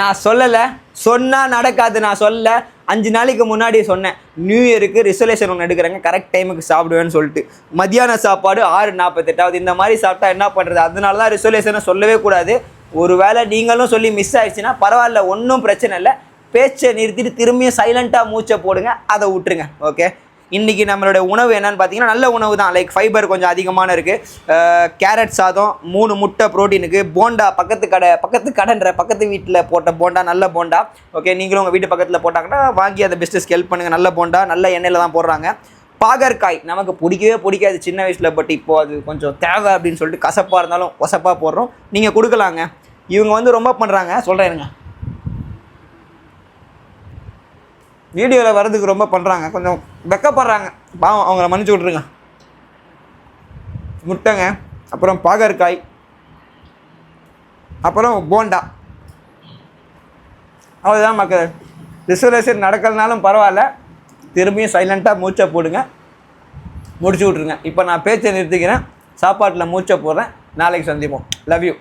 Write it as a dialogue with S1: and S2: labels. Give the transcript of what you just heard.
S1: நான் சொல்லலை. சொன்னால் நடக்காது நான் சொல்ல அஞ்சு நாளைக்கு முன்னாடி சொன்னேன். நியூ இயருக்கு ரிசர்வேஷன் ஒன்று எடுக்கிறாங்க. கரெக்ட் டைமுக்கு சாப்பிடுவேன்னு சொல்லிட்டு. மத்தியான சாப்பாடு ஆறு நாற்பத்தெட்டாவது. இந்த மாதிரி சாப்பிட்டா என்ன பண்ணுறது அதனால தான் ரிசர்வேஷனை சொல்லவே கூடாது. ஒரு வேளை நீங்களும் சொல்லி மிஸ் ஆயிடுச்சுன்னா பரவாயில்ல ஒன்றும் பிரச்சனை இல்லை. பேச்சை நிறுத்திட்டு திரும்பியும் சைலண்ட்டாக மூச்சை போடுங்க. அதை விட்டுருங்க. ஓகே இன்றைக்கி நம்மளோட உணவு என்னென்னு பார்த்தீங்கன்னா நல்ல உணவு தான். லைக் ஃபைபர் கொஞ்சம் அதிகமான இருக்குது கேரட் சாதம் மூணு முட்டை ப்ரோட்டீனுக்கு போண்டா பக்கத்து கடை பக்கத்து கடைன்ற பக்கத்து வீட்டில் போட்ட போண்டா நல்ல போண்டா. ஓகே நீங்களும் உங்கள் வீட்டு பக்கத்தில் போட்டாங்கன்னா வாங்கி அந்த பிஸ்னஸ்க்கு ஹெல்ப் பண்ணுங்கள் நல்ல போண்டா நல்ல எண்ணெயில் தான் போடுறாங்க. பாகற்காய் நமக்கு பிடிக்கவே பிடிக்காது சின்ன வயசில் பட் இப்போது அது கொஞ்சம் தேவை அப்படின்னு சொல்லிட்டு கசப்பாக இருந்தாலும் ஒசப்பாக போடுறோம். நீங்கள் கொடுக்கலாங்க. இவங்க வந்து ரொம்ப பண்ணுறாங்க. சொல்கிறேனுங்க வீடியோவில் வர்றதுக்கு ரொம்ப பண்ணுறாங்க கொஞ்சம் வெக்கப்படுறாங்க. பாவம் அவங்கள மன்னிச்சு விட்ருங்க முட்டைங்க அப்புறம் பாகற்காய் அப்புறம் போண்டா. அவ்வளோதான் மக்கள். ரிசர்வேஷன் நடக்கலனாலும் பரவாயில்ல. திரும்பியும் சைலண்ட்டாக மூச்சை போடுங்க. முடிச்சு விட்ருங்க இப்போ நான் பேச்சை நிறுத்திக்கிறேன். சாப்பாட்டில் மூச்சை போடுறேன். நாளைக்கு சந்திப்போம். Love you